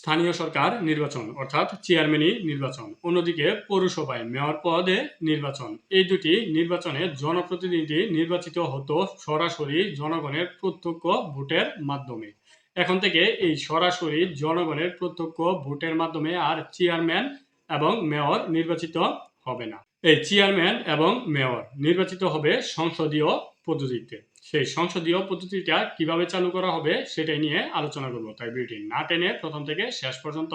স্থানীয় সরকার নির্বাচন, অর্থাৎ চেয়ারম্যানই নির্বাচন। অন্যদিকে পৌরসভায় মেয়র পদে নির্বাচন। এই দুটি নির্বাচনে জনপ্রতিনিধি নির্বাচিত হতো সরাসরি জনগণের প্রত্যক্ষ ভোটের মাধ্যমে। এখন থেকে এই সরাসরি জনগণের প্রত্যক্ষ ভোটের মাধ্যমে আর চেয়ারম্যান এবং মেয়র নির্বাচিত হবে না। এই চেয়ারম্যান এবং মেয়র নির্বাচিত হবে সংসদীয় পদ্ধতিতে। সেই সংসদীয় পদ্ধতিটা কীভাবে চালু করা হবে সেটাই নিয়ে আলোচনা করব। তাই ভিডিওটি না টেনে প্রথম থেকে শেষ পর্যন্ত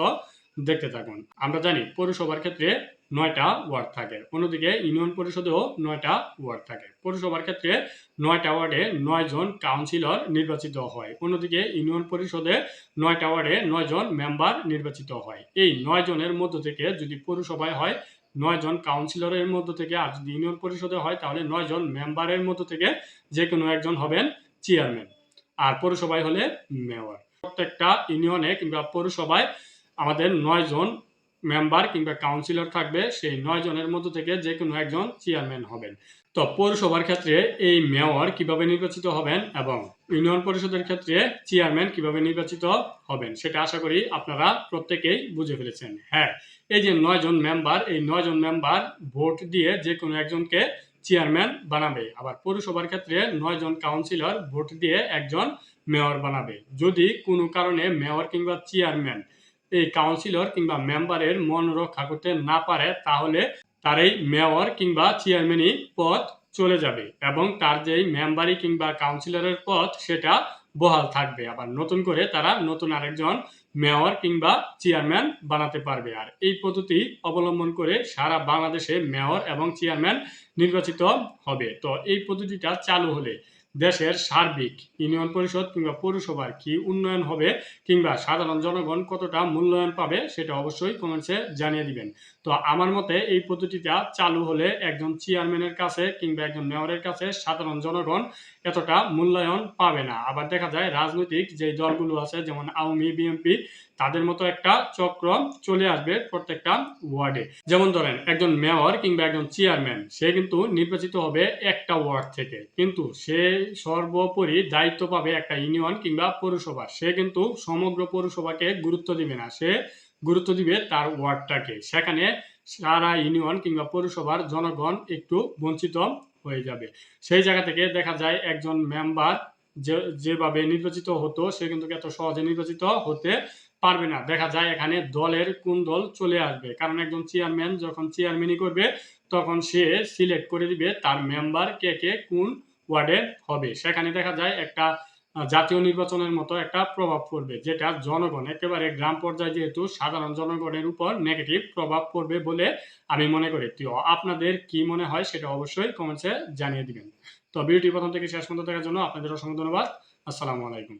দেখতে থাকুন। আমরা জানি পৌরসভার ক্ষেত্রে নয়টা ওয়ার্ড থাকে। অন্যদিকে ইউনিয়ন পরিষদেও নয়টা ওয়ার্ড থাকে। পৌরসভার ক্ষেত্রে নয়টা ওয়ার্ডে নয় জন কাউন্সিলর নির্বাচিত হয়। অন্যদিকে ইউনিয়ন পরিষদে নয়টা ওয়ার্ডে নয় জন মেম্বার নির্বাচিত হয়। এই নয় জনের মধ্য থেকে যদি পৌরসভায় হয়, নয় জন কাউন্সিলরের মধ্য থেকে, আর যদি ইউনিয়ন পরিষদে হয়, তাহলে নয় জন মেম্বারের মধ্য থেকে যে কোনো একজন হবেন চেয়ারম্যান আর পৌরসভায় হলে মেয়র প্রত্যেকটা ইউনিয়নে কিংবা পৌরসভায় আমাদের নয় জন মেম্বার কিংবা কাউন্সিলর থাকবে, সেই নয় জনের মধ্য থেকে যে কোনো একজন চেয়ারম্যান হবেন। তো পৌরসভার ক্ষেত্রে এই মেয়র কীভাবে নির্বাচিত হবেন এবং ইউনিয়ন পরিষদের ক্ষেত্রে চেয়ারম্যান কীভাবে নির্বাচিত হবেন, সেটা আশা করি আপনারা প্রত্যেকেই বুঝে ফেলেছেন। হ্যাঁ এই যে নয় জন মেম্বার এই নয় জন মেম্বার ভোট দিয়ে যে কোনো একজনকে চেয়ারম্যান বানাবে। আবার পৌরসভার ক্ষেত্রে নয় জন কাউন্সিলর ভোট দিয়ে একজন মেয়র বানাবে। যদি কোনো কারণে মেয়র কিংবা চেয়ারম্যান এই কাউন্সিলর কিংবা মেম্বারের মন রক্ষা করতে না পারে, তাহলে তার এই মেয়র কিংবা চেয়ারম্যানই পদ চলে যাবে এবং তার যেই মেম্বারি কিংবা কাউন্সিলরের পদ, সেটা বহাল থাকবে। আবার নতুন করে তারা নতুন আরেকজন মেয়র কিংবা চেয়ারম্যান বানাতে পারবে। আর এই পদ্ধতি অবলম্বন করে সারা বাংলাদেশে মেয়র এবং চেয়ারম্যান নির্বাচিত হবে। তো এই পদ্ধতিটা চালু হলে দেশের সার্বিক ইউনিয়ন পরিষদ কিংবা পৌরসভার কি উন্নয়ন হবে কিংবা সাধারণ জনগণ কতটা মূল্যায়ন পাবে সেটা অবশ্যই কমেন্টসে জানিয়ে দিবেন। তো আমার মতে এই পদ্ধতিটা চালু হলে একজন চেয়ারম্যানের কাছে কিংবা একজন মেয়রের কাছে সাধারণ জনগণ এতটা মূল্যায়ন পাবে না। আবার দেখা যায় রাজনৈতিক যে দলগুলো আছে যেমন আওয়ামী, বিএনপি, তাদের মতো একটা চক্র চলে আসবে প্রত্যেকটা ওয়ার্ডে। যেমন ধরেন একজন মেয়র কিংবা একজন চেয়ারম্যান সে কিন্তু নির্বাচিত হবে একটা ওয়ার্ড থেকে। কিন্তু সে সর্বোপরি দায়িত্ব পাবে একটা ইউনিয়ন কিংবা পৌরসভা। সে কিন্তু সমগ্র পৌরসভাকে গুরুত্ব দিবে না। সে গুরুত্ব দিবে তার ওয়ার্ডটাকে। সেখানে সারা ইউনিয়ন কিংবা পৌরসভার জনগণ একটু বঞ্চিত হয়ে যাবে। সেই জায়গা থেকে দেখা যায় একজন মেম্বার যে, যেভাবে নির্বাচিত হতো, সে কিন্তু এত সহজে নির্বাচিত হতে পারবে না। দেখা যায় এখানে দলের কোন দল চলে আসবে। কারণ একজন চেয়ারম্যান যখন চেয়ারম্যানই করবে, তখন সে সিলেক্ট করে দিবে তার মেম্বার কে কে, কোন ওয়ার্ডে হবে। সেখানে দেখা যায় একটা জাতীয় নির্বাচনের মতো একটা প্রভাব পড়বে, যেটা জনগণ, একেবারে গ্রাম পর্যায়ে যেহেতু সাধারণ জনগণের উপর নেগেটিভ প্রভাব পড়বে বলে আমি মনে করি। তো আপনাদের কি মনে হয় সেটা অবশ্যই কমেন্টসে জানিয়ে দিবেন। তো ভিডিওটি প্রথম থেকে শেষ পর্যন্ত দেখার জন্য আপনাদের অসংখ্য ধন্যবাদ। আসসালামু আলাইকুম।